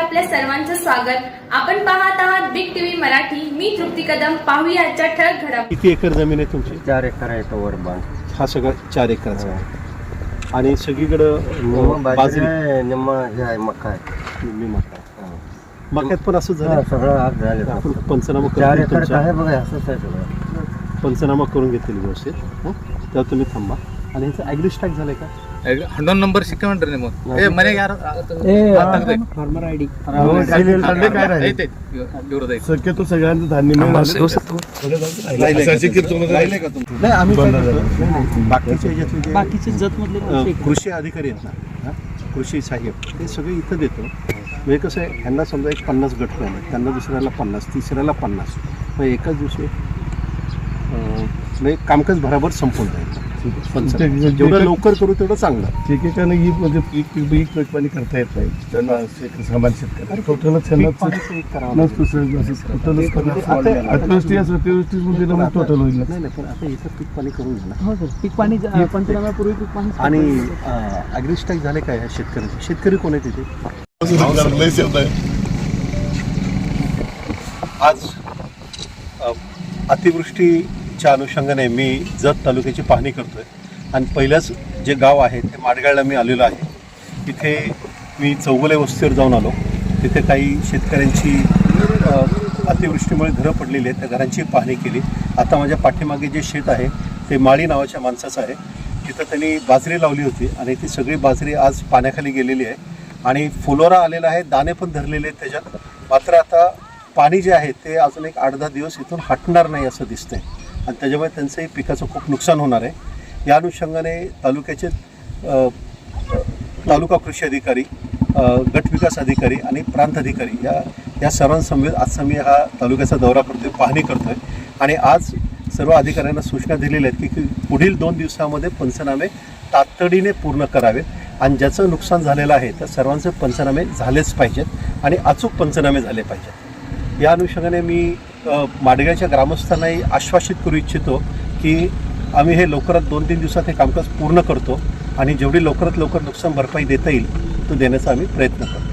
आपल्या सर्वांचं स्वागत. आपण पाहत आहात बिग टीव्ही मराठी. मी तृप्ती कदम. पाहूया आजच्या ठळक घडामोडी. किती एकर जमीन आहे तुमची? चार एकर आहे तो वर बांध. हा सगळा चार एकरचा आहे. आणि सगळीकडं निम्म बाजरी बाजरी. आहे निम्म हे आहे मका आहे. मी मका मक्यात पण असं हा, झालं सगळं झाले आपण पंचनामा चार करून एकर तुमचा आहे बघा असंच आहे सगळं. पंचनामा करून घेतलेली व्यवस्थित. हं? तेव्हा तुम्ही थांबा. आणि ह्याचं ॲग्रिस्टॅक झालंय का? ಹನ್ನೊಂದು ನಂಬರ್ ಸಿಕ್ಕಕೊಂಡ್ರಿ ನೀವು ಏ ಮನೆಗೆ ಯಾರು फार्मर आय डी ಐತೆ ಇವ್ರದ್ದು ಐತೆ शक्यतो सगळ्यांचं धान्य राहिले का तुमचं नाही आम्ही काय करतो, बाकीचे याच्यातले जे बाकीचे जत कृषी अधिकारी आहेत ना हं? कृषी साहेब ते सगळे इथं देतो म्हणजे कसं आहे ह्यांना समजा एक पन्नास गट plan आहेत त्यांना दुसऱ्याला पन्नास तिसऱ्याला पन्नास मग एकाच दिवशी अं, म्हणजे कामकाज भराभर संपून जाईल जेवढं लवकर करू तेवढं चांगलं. एकेकाने ही म्हणजे पीक पीक पीक पिकपाणी करता येत नाही. त्यांना शेतकरी टोटलच टोटलच अतिवृष्टी असं अतिवृष्टी म्हणजे टोटल होईल नाही नाही पण आता इथं पीक पाणी करून हो सर पीक पाणी ज- पंचनाम्यापूर्वी पीक पाणी आणि ॲग्रिस्टॅक झाले काय ह्या शेतकऱ्याचे? शेतकरी कोण आहे तिथे आज अ, अतिवृष्टीच्या अनुषंगाने मी जत तालुक्याची पाहणी करतो आहे आणि पहिलंच जे गाव आहे ते माडगाळला मी आलेलो आहे. तिथे मी चौगुले वस्तीवर जाऊन आलो. तिथे काही शेतकऱ्यांची अतिवृष्टीमुळे घरं पडलेली आहेत. त्या घरांची पाहणी केली. आता माझ्या पाठीमागे जे शेत आहे ते माळी नावाच्या माणसाचं आहे. तिथं त्यांनी बाजरी लावली होती आणि ती सगळी बाजरी आज पाण्याखाली गेलेली आहे. आणि फुलोरा आलेला आहे दाणे पण धरलेले आहेत त्याच्यात. मात्र आता पाणी जे आहे ते अजून एक आठ दहा दिवस इथून हटणार नाही असं दिसतंय. आणि त्याच्यामुळे त्यांचंही पिकाचं खूप नुकसान होणार आहे. या अनुषंगाने तालुक्याचे तालुका कृषी अधिकारी गट विकास अधिकारी आणि प्रांत अधिकारी या या सर्वांसमवेत आज मी हा तालुक्याचा दौरा करतोय पाहणी करतो आहे आणि आज सर्व अधिकाऱ्यांना सूचना दिलेल्या आहेत की की पुढील दोन दिवसामध्ये पंचनामे तातडीने पूर्ण करावेत. आणि ज्याचं नुकसान झालेलं आहे त्या सर्वांचे पंचनामे झालेच पाहिजेत. आणि अचूक पंचनामे झाले पाहिजेत. या अनुषंगाने मी माडग्याच्या माडगावच्या ग्रामस्थांनाही आश्वासित करू इच्छितो की आम्ही हे लवकरात दोन तीन दिवसात हे कामकाज पूर्ण करतो आणि जेवढी लवकरात लवकर नुकसान भरपाई देता येईल तो देण्याचा आम्ही प्रयत्न करतो.